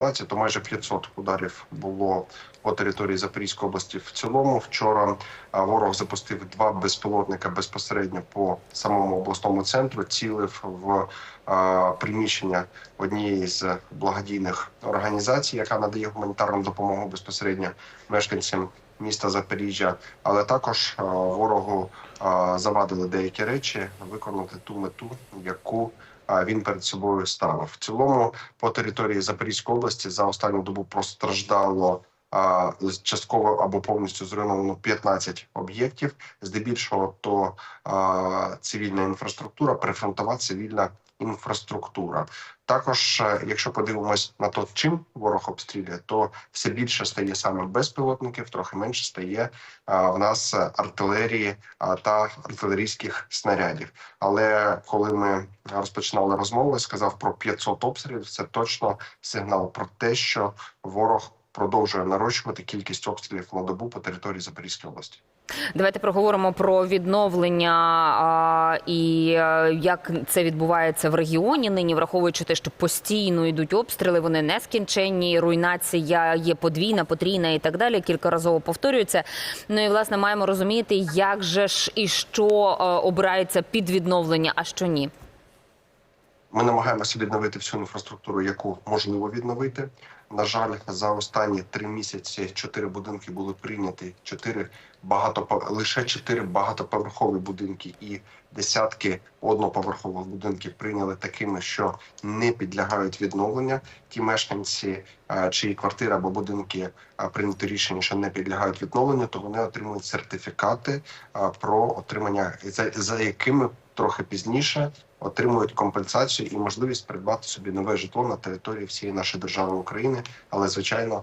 то майже 500 ударів було по території Запорізької області. В цілому вчора ворог запустив два безпілотника безпосередньо по самому обласному центру, цілив в приміщення однієї з благодійних організацій, яка надає гуманітарну допомогу безпосередньо мешканцям міста Запоріжжя, але також ворогу завадили деякі речі виконати ту мету, яку він перед собою ставив. В цілому по території Запорізької області за останню добу постраждало частково або повністю зруйновано 15 об'єктів. Здебільшого то цивільна інфраструктура, прифронтова цивільна інфраструктура. Також, е, якщо подивимось на то, чим ворог обстрілює, то все більше стає саме безпілотників, трохи менше стає а, в нас артилерії а, та артилерійських снарядів. Але коли ми розпочинали розмову, я сказав про 500 обстрілів. Це точно сигнал про те, що ворог продовжує нарощувати кількість обстрілів на добу по території Запорізької області. Давайте проговоримо про відновлення а, і е, як це відбувається в регіоні. Нині враховуючи те, що постійно йдуть обстріли, вони нескінченні, руйнація є подвійна, потрійна і так далі. Кількаразово повторюється. Ну і власне маємо розуміти, як же ж і що е, обирається під відновлення, а що ні. Ми намагаємося відновити всю інфраструктуру, яку можливо відновити. На жаль, за останні три місяці чотири будинки були прийняті. Чотири багато лише чотири багатоповерхові будинки і десятки одноповерхових будинків прийняли такими, що не підлягають відновленню. Ті мешканці, е, чиї квартири або будинки е, прийняти рішення, що не підлягають відновленню, то вони отримують сертифікати е, про отримання, за, за якими трохи пізніше отримують компенсацію і можливість придбати собі нове житло на території всієї нашої держави України. Але звичайно,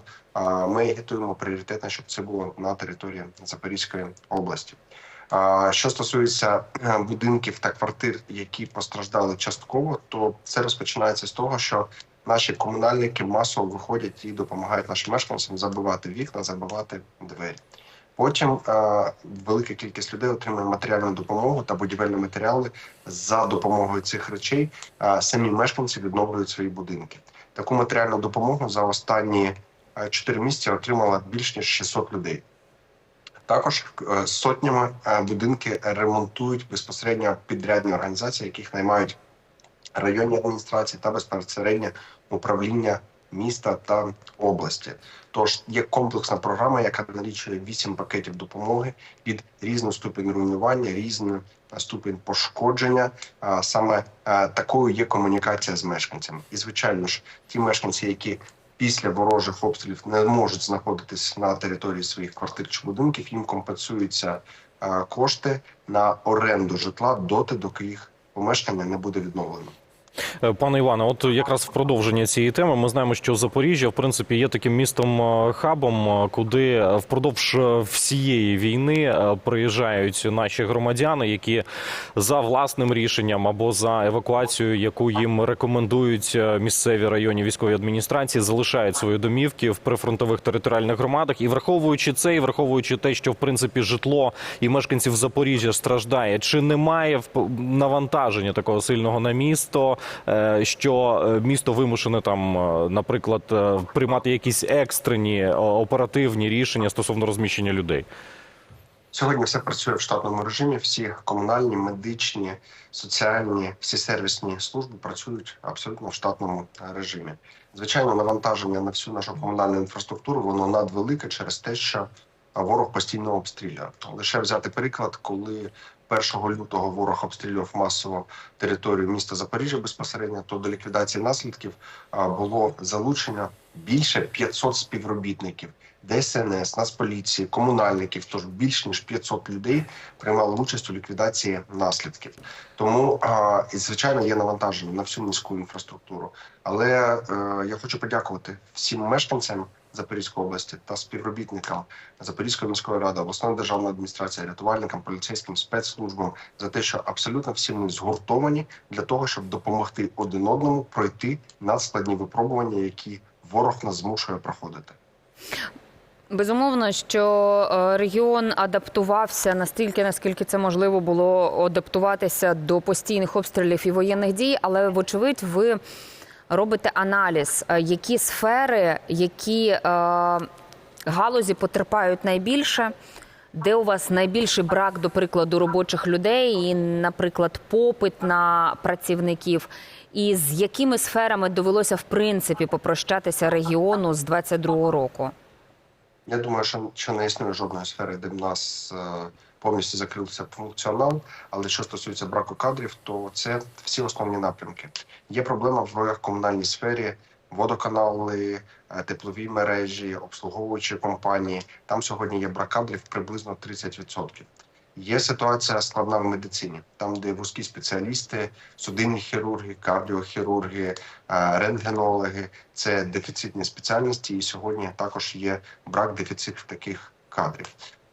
ми агітуємо пріоритетно, щоб це було на території Запорізької області. Що стосується е, будинків та квартир, які постраждали частково, то це розпочинається з того, що наші комунальники масово виходять і допомагають нашим мешканцям забивати вікна, забивати двері. Потім е, велика кількість людей отримує матеріальну допомогу та будівельні матеріали за допомогою цих речей. Е, самі мешканці відновлюють свої будинки. Таку матеріальну допомогу за останні 4 місяці отримала більш ніж 600 людей. Також е, сотнями е, будинки ремонтують безпосередньо підрядні організації, яких наймають районні адміністрації та безпосередньо управління міста та області. Тож є комплексна програма, яка налічує вісім пакетів допомоги під різну ступінь руйнування, різну ступінь пошкодження. Саме такою є комунікація з мешканцями. І звичайно ж, ті мешканці, які після ворожих обстрілів не можуть знаходитись на території своїх квартир чи будинків, їм компенсуються кошти на оренду житла доти, доки їх помешкання не буде відновлено. Е, Пане Іване, от якраз в продовження цієї теми ми знаємо, що Запоріжжя в принципі є таким містом е, хабом, е, куди впродовж всієї війни приїжджають наші громадяни, які за власним рішенням або за евакуацією, яку їм рекомендують місцеві районні військові адміністрації, залишають свої домівки в прифронтових територіальних громадах. І враховуючи це, і враховуючи те, що в принципі житло і мешканців Запоріжжя страждає, чи немає навантаження такого сильного на місто? Е, що е, місто вимушене там, е, наприклад, приймати якісь екстрені оперативні рішення стосовно розміщення людей. Сьогодні все працює в штатному режимі. Всі комунальні, медичні, соціальні, всі сервісні служби працюють абсолютно в штатному режимі. Звичайно, навантаження на всю нашу комунальну інфраструктуру воно надвелике через те, що ворог постійно обстрілює. Лише взяти приклад, коли 1 лютого ворог обстрілював масово територію міста Запоріжжя безпосередньо, то до ліквідації наслідків було залучення більше 500 співробітників. ДСНС, Нацполіції, комунальників, тож більш ніж 500 людей приймали участь у ліквідації наслідків. Тому звичайно є навантаження на всю міську інфраструктуру. Але е, я хочу подякувати всім мешканцям Запорізької області та співробітникам Запорізької міської ради, обласної державної адміністрації, рятувальникам, поліцейським спецслужбам за те, що абсолютно всі ми згуртовані для того, щоб допомогти один одному пройти надскладні випробування, які ворог нас змушує проходити. Безумовно, що е, регіон адаптувався настільки, наскільки це можливо було адаптуватися до постійних обстрілів і воєнних дій, але вочевидь, ви робите аналіз, е, які сфери, які е, галузі потерпають найбільше, де у вас найбільший брак, до прикладу, робочих людей, і, наприклад, попит на працівників, і з якими сферами довелося в принципі попрощатися регіону з 22-го року? Я думаю, що, що не існує жодної сфери, де б нас е, повністю закрився функціонал. Але що стосується браку кадрів, то це всі основні напрямки. Є проблема в комунальній сфері, водоканали, е, теплові мережі, обслуговуючі компанії. Там сьогодні є брак кадрів приблизно 30%. Є ситуація складна в медицині, там, де вузькі спеціалісти, судинні хірурги, кардіохірурги, е, рентгенологи це дефіцитні спеціальності, і сьогодні також є брак дефіцит таких кадрів.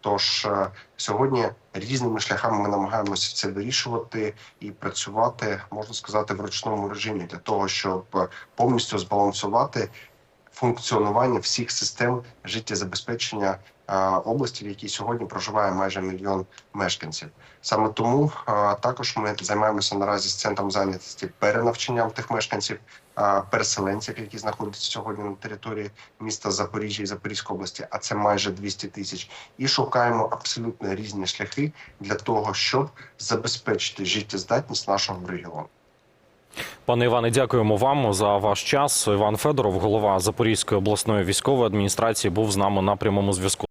Тож е, сьогодні різними шляхами ми намагаємося це вирішувати і працювати, можна сказати, в ручному режимі для того, щоб е, повністю збалансувати функціонування всіх систем життєзабезпечення області, в якій сьогодні проживає майже мільйон мешканців. Саме тому е, також ми займаємося наразі з центром зайнятості перенавчанням тих мешканців, е, переселенців, які знаходяться сьогодні на території міста Запоріжжя і Запорізької області, а це майже 200 тисяч, і шукаємо абсолютно різні шляхи для того, щоб забезпечити життєздатність нашого регіону. Пане Іване, дякуємо вам за ваш час. Іван Федоров, голова Запорізької обласної військової адміністрації, був з нами на прямому зв'язку.